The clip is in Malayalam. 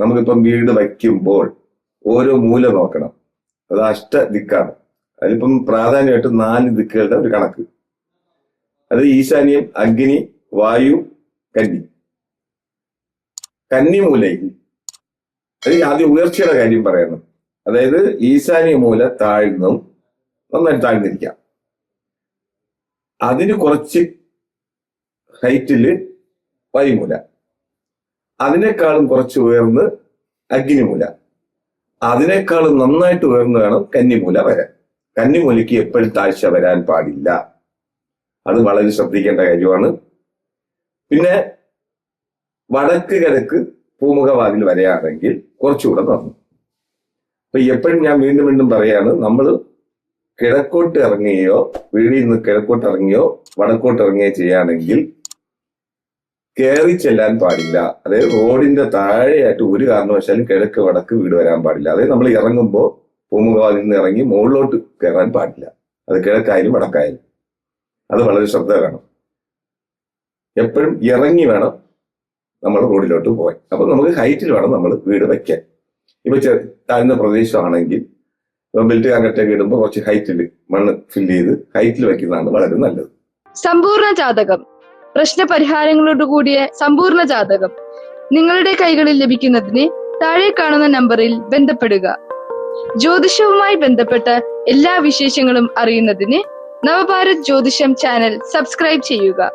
നമുക്കിപ്പം വീട് വയ്ക്കുമ്പോൾ ഓരോ മൂല നോക്കണം. അത് അഷ്ട ദിക്കാണ് അതിലിപ്പം പ്രാധാന്യമായിട്ട് നാല് ദിക്കുകളുടെ ഒരു കണക്ക്. അത് ഈശാന്യം അഗ്നി വായു കന്നി. കന്നി മൂലയിൽ. അത് ആദ്യം ഉയർച്ചയുടെ കാര്യം പറയണം അതായത് ഈശാന്യ മൂല താഴ്ന്നും നന്നായിട്ട് താഴ്ന്നിരിക്കാം. അതിന് കുറച്ച് ഹൈറ്റിൽ വായുമൂല അതിനേക്കാളും കുറച്ച് ഉയർന്ന് അഗ്നിമൂല. അതിനേക്കാളും നന്നായിട്ട് ഉയർന്നു വേണം കന്നിമൂല വരാൻ. കന്നിമൂലയ്ക്ക് എപ്പോഴും താഴ്ച വരാൻ പാടില്ല. അത് വളരെ ശ്രദ്ധിക്കേണ്ട കാര്യമാണ്. പിന്നെ വടക്ക് കിഴക്ക് പൂമുഖവാതിൽ വരെയാണെങ്കിൽ കുറച്ചുകൂടെ നന്നു അപ്പൊ എപ്പോഴും ഞാൻ വീണ്ടും വീണ്ടും പറയാണ് നമ്മൾ കിഴക്കോട്ട് ഇറങ്ങുകയോ വീടിൽ നിന്ന് കിഴക്കോട്ട് ഇറങ്ങിയോ വടക്കോട്ട് ഇറങ്ങുകയോ ചെയ്യുകയാണെങ്കിൽ കയറി ചെല്ലാൻ പാടില്ല. അതായത് റോഡിന്റെ താഴെയായിട്ട് ഒരു കാരണവശാലും കിഴക്ക് വടക്ക് വീട് വരാൻ പാടില്ല. അതായത് നമ്മൾ ഇറങ്ങുമ്പോൾ പൂമുഖവാതിൽ നിന്ന് ഇറങ്ങി മുകളിലോട്ട് കയറാൻ പാടില്ല. അത് കിഴക്കായാലും വടക്കായാലും. അത് വളരെ ശ്രദ്ധ വേണം എപ്പോഴും ഇറങ്ങി വേണം നമ്മൾ റോഡിലോട്ട് പോയി അപ്പൊ നമുക്ക് ഹൈറ്റിൽ വേണം നമ്മൾ വീട് വെക്കാൻ. ഇപ്പൊ താഴ്ന്ന പ്രദേശമാണെങ്കിൽ ബെൽറ്റ് കാങ്കട്ടൊക്കെ ഇടുമ്പോൾ കുറച്ച് ഹൈറ്റിൽ മണ്ണ് ഫില്ല് ചെയ്ത് ഹൈറ്റിൽ വെക്കുന്നതാണ് വളരെ നല്ലത്. സമ്പൂർണ ജാതകം. പ്രശ്ന പരിഹാരങ്ങളോട് കൂടിയ സമ്പൂർണ ജാതകം നിങ്ങളുടെ കൈകളിൽ ലഭിക്കുന്നതിന് താഴെ കാണുന്ന നമ്പറിൽ ബന്ധപ്പെടുക. ജ്യോതിഷവുമായി ബന്ധപ്പെട്ട എല്ലാ വിശേഷങ്ങളും അറിയുന്നതിന് നവഭാരത് ജ്യോതിഷം ചാനൽ സബ്സ്ക്രൈബ് ചെയ്യുക.